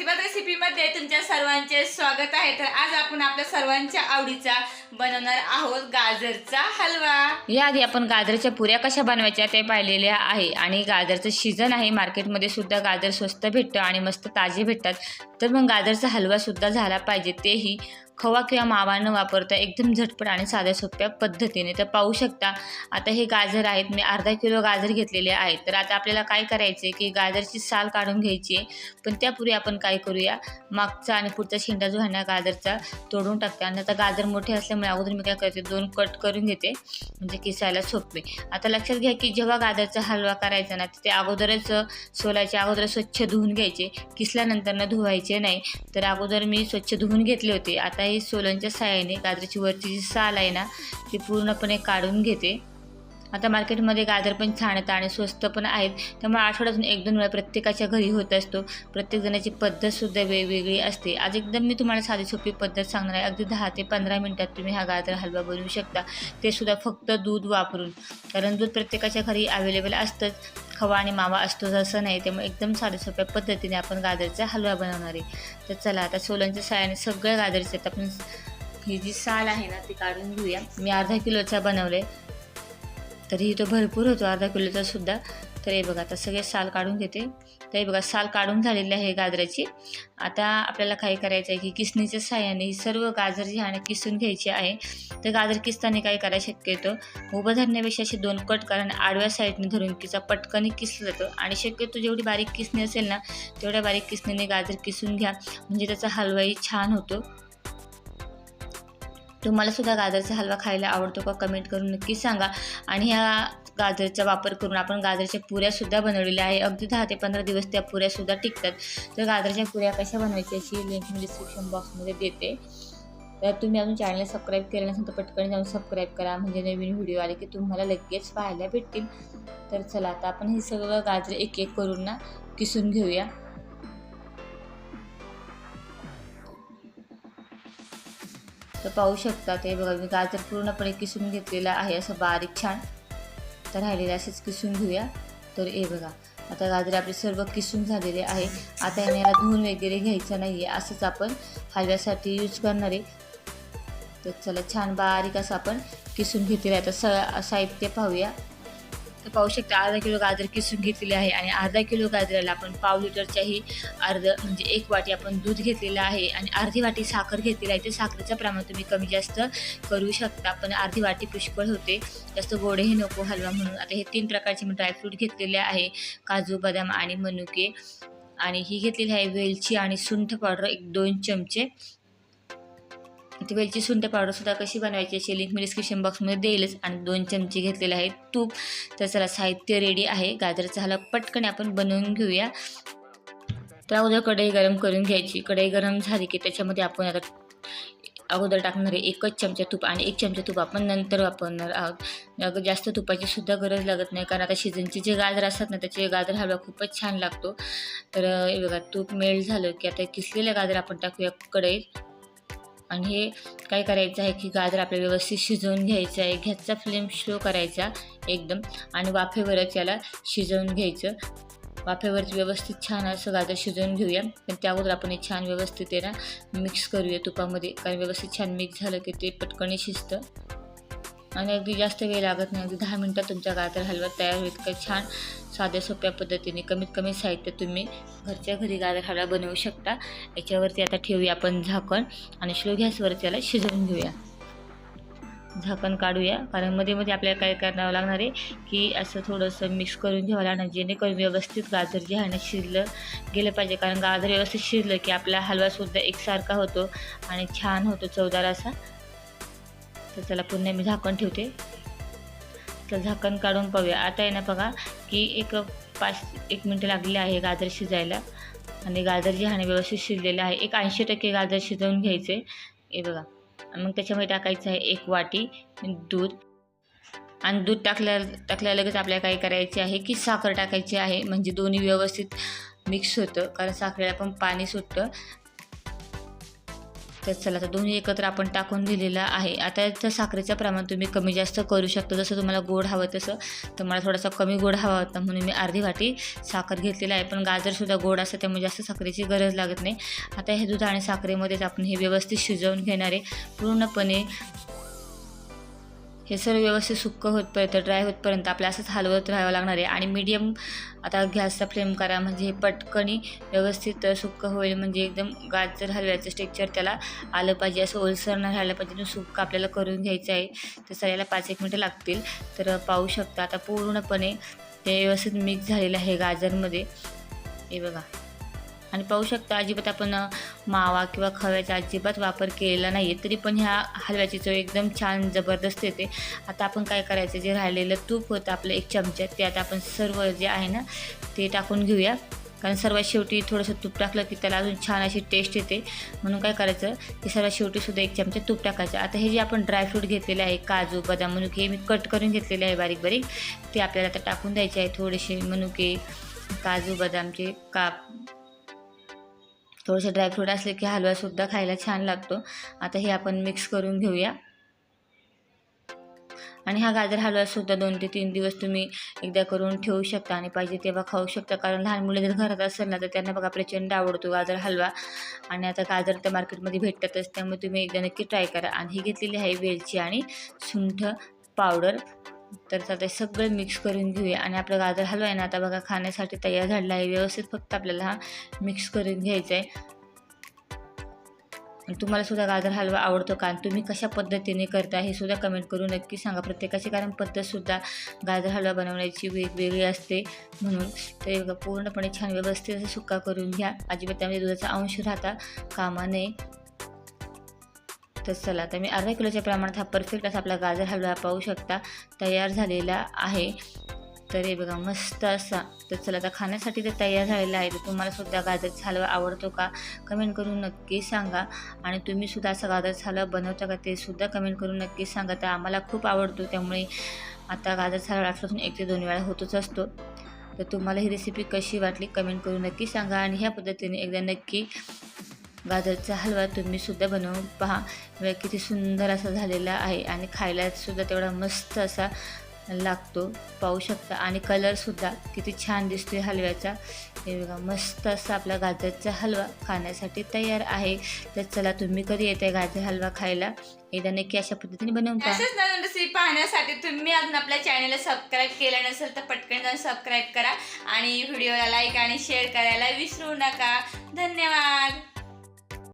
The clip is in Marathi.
प्रतिभा रेसिपीमध्ये तुमच्या सर्वांचे स्वागत आहे. तर आज आपण आपल्या सर्वांच्या आवडीचा बनवणार आहोत गाजरचा हलवा. या आधी आपण गाजरच्या पुऱ्या कशा बनवायच्या ते पाहिलेल्या आहे. आणि गाजरचं सीझन आहे. मार्केटमध्ये सुद्धा गाजर स्वस्त भेटतं आणि मस्त ताजे भेटतात. तर मग गाजरचा हलवा सुद्धा झाला पाहिजे. तेही खवा किंवा मावा न वापरता एकदम झटपट आणि साध्या सोप्या पद्धतीने. तर पाहू शकता आता हे गाजर आहेत मी अर्धा किलो गाजर घेतलेले आहेत. तर आता आपल्याला काय करायचे की गाजरची साल काढून घ्यायची आहे. पण त्यापूर्वी आपण काय करूया मागचा आणि पुढचा शेंडा जो आहे ना गाजरचा तोडून टाकते आणि आता गाजर मोठे असल्यामुळे अगोदर मी काय करते दोन कट करून घेते म्हणजे किसायला सोपे. आता लक्षात घ्या की जेव्हा गाजरचा हलवा करायचा ना ते अगोदरच सोलायचे अगोदर स्वच्छ धुवून घ्यायचे. किसल्यानंतर धुवायचे नाही. तर अगोदर मी स्वच्छ धुवून घेतले होते. आता ही सोलनच्या साहाय्याने गाजराची वरची जी साल आहे ना ती पूर्णपणे काढून घेते. आता मार्केटमध्ये गाजर पण छान येतं आणि स्वस्त पण आहेत. त्यामुळे आठवड्यातून एक दोन वेळा प्रत्येकाच्या घरी होत असतो. प्रत्येक जणाची पद्धतसुद्धा वेगवेगळी असते. आज एकदम मी तुम्हाला साधी सोपी पद्धत सांगणार आहे. अगदी दहा ते पंधरा मिनटात तुम्ही हा गाजर हलवा बनवू शकता. ते सुद्धा फक्त दूध वापरून. कारण दूध प्रत्येकाच्या घरी अवेलेबल असतंच. खवा आणि मावा असतोच असं नाही. त्यामुळे एकदम साध्या सोप्या पद्धतीने आपण गाजरचा हलवा बनवणार आहे. तर चला आता सोलनच्या सायाने सगळ्या गाजरचे आपण ही जी साल आहे ना ती काढून घेऊया. मी अर्धा किलोचा बनवले तरीही तो भरपूर होतो अर्धा किलोचा सुद्धा. तर हे बघा आता सगळे साल काढून घेते. तर हे बघा साल काढून झालेली आहे गाजराची. आता आपल्याला काय करायचं आहे की किसणीच्या साह्याने ही सर्व गाजर जी आहे किसून घ्यायची आहे. तर गाजर किसताना काय करायला शक्यतो उभं धरण्यापेक्षा असे दोन कट कारण आडव्या साईडने धरून किचा पटकन किसलं जातं. आणि शक्यतो जेवढी बारीक किसणी असेल ना तेवढ्या बारीक किसणीने गाजर किसून घ्या. म्हणजे त्याचा हलवाही छान होतो. तुम्हाला सुद्धा गाजरचा हलवा खायला आवडतो का कमेंट करून नक्की सांगा. आणि ह्या गाजरचा वापर करून आपण गाजरच्या पुऱ्यासुद्धा बनवलेल्या आहे. अगदी दहा ते पंधरा दिवस त्या पुऱ्यासुद्धा टिकतात. तर गाजरच्या पुऱ्या कशा बनवायच्या अशी लिंक मी डिस्क्रिप्शन बॉक्समध्ये देते. तर तुम्ही अजून चॅनलला सबस्क्राईब केलं नसेल तर पटकन जाऊन सबस्क्राईब करा. म्हणजे नवीन व्हिडिओ आले की तुम्हाला लगेच पाहायला भेटतील. तर चला आता आपण हे सगळं गाजर एक एक करून ना किसून घेऊया. तर पाहू शकता ते बघा मी गाजर पूर्णपणे किसून घेतलेलं आहे असं बारीक छान. तर राहिलेलं असेच किसून घेऊया. तर हे बघा आता गाजर आपले सर्व किसून झालेले आहे. आता याला धुवून वगैरे घ्यायचं नाही आहे असंच आपण हलव्यासाठी यूज करणार आहे. तर चला छान बारीक असं आपण किसून घेतलेलं आहे. आता स साहित्य पाहूया. तर पाहू शकता अर्धा किलो गाजर किसून घेतलेले आहे आणि अर्धा किलो गाजराला आपण पाव लिटरच्याही अर्ध म्हणजे एक वाटी आपण दूध घेतलेलं आहे आणि अर्धी वाटी साखर घेतलेली आहे. ते साखरेचं प्रमाण तुम्ही कमी जास्त करू शकता पण अर्धी वाटी पुष्कळ होते. जास्त गोडेही नको हलवा म्हणून. आता हे तीन प्रकारचे मी ड्रायफ्रूट घेतलेले आहे. काजू बदाम आणि मनुके. आणि ही घेतलेली आहे वेलची आणि सुंठ पावडर एक दोन चमचे. ती वेलची सुंठ पावडरसुद्धा कशी बनवायची अशी लिंक मी डिस्क्रिप्शन बॉक्समध्ये देईलच. आणि दोन चमचे घेतलेले आहेत तूप. तर चला साहित्य रेडी आहे. गाजराचा हलवा पटकन आपण बनवून घेऊया. तर अगोदर कढई गरम करून घ्यायची. कढई गरम झाली की त्याच्यामध्ये आपण आता अगोदर टाकणार आहे एकच चमचा तूप आणि एक चमचा तूप आपण नंतर वापरणार आहोत. अगं जास्त तुपाची सुद्धा गरज लागत नाही. कारण आता शिजनचे जे गाजर असतात ना त्याचे गाजर हलवा खूपच छान लागतो. तर बघा तूप मेल्ट झालं की आता किसलेलं गाजर आपण टाकूया कढईत. आणि हे काय करायचं आहे की गाजर आपल्याला व्यवस्थित शिजवून घ्यायचं आहे. घ्याचा फ्लेम स्लो करायचा एकदम आणि वाफेवरच याला शिजवून घ्यायचं. वाफेवरच व्यवस्थित छान असं गाजर शिजवून घेऊया. पण त्या अगोदर आपण हे छान व्यवस्थित आहे ना मिक्स करूया तुपामध्ये. कारण व्यवस्थित छान मिक्स झालं की ते पटकन शिजतं. आणि अगदी जास्त वेळ लागत नाही. अगदी दहा मिनटात तुमच्या गाजर हलवा तयार होईल. का छान साध्या सोप्या पद्धतीने कमीत कमी साहित्य तुम्ही घरच्या घरी गाजर हलवा बनवू शकता. याच्यावरती आता ठेवूया आपण झाकण आणि स्लो गॅसवरती याला शिजवून घेऊया. झाकण काढूया. कारण मध्ये मध्ये आपल्याला काय करावं लागणार आहे की असं थोडंसं मिक्स करून घ्यावं लागणार. जेणेकरून व्यवस्थित गाजर जे आहे ना शिजलं गेलं पाहिजे. कारण गाजर व्यवस्थित शिजलं की आपला हलवासुद्धा एकसारखा होतो आणि छान होतो चवदार असा. तर चला पुन्हा मी झाकण ठेवते. तर झाकण काढून पाहूया. आता आहे ना बघा की एक पाच एक मिनटं लागलेली आहे गाजर शिजायला. आणि गाजर जे आहे व्यवस्थित शिजलेलं आहे. एक ऐंशी टक्के गाजर शिजवून घ्यायचे. हे बघा. मग त्याच्यामध्ये टाकायचं आहे एक वाटी दूध. आणि दूध टाकल्या टाकल्या लगेच आपल्याला काय करायचे आहे की साखर टाकायची आहे. म्हणजे दोन्ही व्यवस्थित मिक्स होतं. कारण साखरेला पण पाणी सुटतं. तर चला तर दोन्ही एकत्र आपण टाकून दिलेलं आहे. आता तर साखरेचं प्रमाण तुम्ही कमी जास्त करू शकता. जसं तुम्हाला गोड हवं तसं. तर मला थोडासा कमी गोड हवा होता म्हणून मी अर्धी वाटी साखर घेतलेला आहे. पण गाजरसुद्धा गोड असतं त्यामुळे जास्त साखरेची गरज लागत नाही. आता हे दूध आणि साखरेमध्येच आपण हे व्यवस्थित शिजवून घेणार आहे. पूर्णपणे हे सर्व व्यवस्थित सुक्क होतपर्यंत ड्राय होतपर्यंत आपल्या असंच हलवत राहावं लागणार आहे. आणि मीडियम आता गॅसचा फ्लेम करा म्हणजे हे पटकनी व्यवस्थित सुक्क होईल. म्हणजे एकदम गाजर हलव्याचं स्टेक्चर त्याला आलं पाहिजे. असं ओलसर नाही राहिलं पाहिजे. सुक्क आपल्याला करून घ्यायचं आहे. तर याला पाच एक मिनटं लागतील. तर पाहू शकता आता पूर्णपणे ते व्यवस्थित मिक्स झालेलं आहे गाजरमध्ये. हे बघा. आणि पाहू शकता अजिबात आपण मावा किंवा खव्याचा अजिबात वापर केलेला नाही आहे तरी पण ह्या हलव्याची चव एकदम छान जबरदस्त येते. आता आपण काय करायचं? जे राहिलेलं तूप होतं आपलं एक चमचा ते आता आपण सर्व जे आहे ना ते टाकून घेऊया. कारण सर्वात शेवटी थोडंसं तूप टाकलं की त्याला अजून छान अशी टेस्ट येते. म्हणून काय करायचं? की सर्वात शेवटीसुद्धा एक चमचा तूप टाकायचं. आता हे जे आपण ड्रायफ्रूट घेतलेले आहे काजू बदाम मनुके हे मी कट करून घेतलेले आहे बारीक बारीक. ते आपल्याला आता टाकून द्यायचे आहे थोडेसे मनुके काजू बदामचे काप थोडेसे ड्रायफ्रूट असले की हलवासुद्धा खायला छान लागतो. आता हे आपण मिक्स करून घेऊया. आणि हा गाजर हलवासुद्धा दोन ते तीन दिवस तुम्ही एकदा करून ठेवू शकता आणि पाहिजे तेव्हा खाऊ शकता. कारण लहान मुले जर घरात असेल ना तर त्यांना बघा प्रचंड आवडतो गाजर हलवा. आणि आता गाजर तर मार्केटमध्ये भेटतातच त्यामुळे तुम्ही एकदा नक्की ट्राय करा. आणि ही घेतलेली आहे वेलची आणि सुंठ पावडर तर आता हे सगळं मिक्स करून घेऊया. आणि आपलं गाजर हलवा आहे ना आता बघा खाण्यासाठी तयार झालेला आहे. व्यवस्थित फक्त आपल्याला हा मिक्स करून घ्यायचा आहे. तुम्हाला सुद्धा गाजर हलवा आवडतो का? आणि तुम्ही कशा पद्धतीने करता हे सुद्धा कमेंट करून नक्की सांगा. प्रत्येकाची कारण पद्धतसुद्धा गाजर हलवा बनवण्याची वेगवेगळी असते. म्हणून ते बघा पूर्णपणे छान व्यवस्थित असं सुका करून घ्या. अजिबात त्यामध्ये दुधाचा अंश राहता कामा नये. तर चला तर मी अर्धा किलोच्या प्रमाणात हा परफेक्ट असा आपला गाजर हलवा पाहू शकता. तयार झालेला आहे. तर हे बघा मस्त असा. तर चला आता खाण्यासाठी तर तयार झालेला आहे. तर तुम्हाला सुद्धा गाजरचा हलवा आवडतो का? कमेंट करून नक्की सांगा. आणि तुम्ही सुद्धा असा गाजरचा हलवा बनवता का? ते सुद्धा कमेंट करून नक्की सांगा. तर आम्हाला खूप आवडतो. त्यामुळे आता गाजरचा हलवा आठवड्यातून एक ते दोन वेळा होतच असतो. तर तुम्हाला ही रेसिपी कशी वाटली? कमेंट करून नक्की सांगा. आणि ह्या पद्धतीने एकदा नक्की गाजरचा हलवा तुम्ही सुद्धा बनवून पहा. बघा किती सुंदर असा झालेला आहे आणि खायलासुद्धा तेवढा मस्त असा लागतो. पाहू शकता. आणि कलरसुद्धा किती छान दिसतो आहे हलव्याचा. हे बघा मस्त असा आपला गाजरचा हलवा खाण्यासाठी तयार आहे. तर चला तुम्ही कधी येते गाजर हलवा खायला? एकदा नक्की अशा पद्धतीने बनवून असेच नवीन रेसिपी पाहण्यासाठी तुम्ही अजून आपल्या चॅनलला सबस्क्राईब केलं नसेल तर पटकन जाऊन सबस्क्राईब करा. आणि व्हिडिओला लाईक आणि शेअर करायला विसरू नका. धन्यवाद!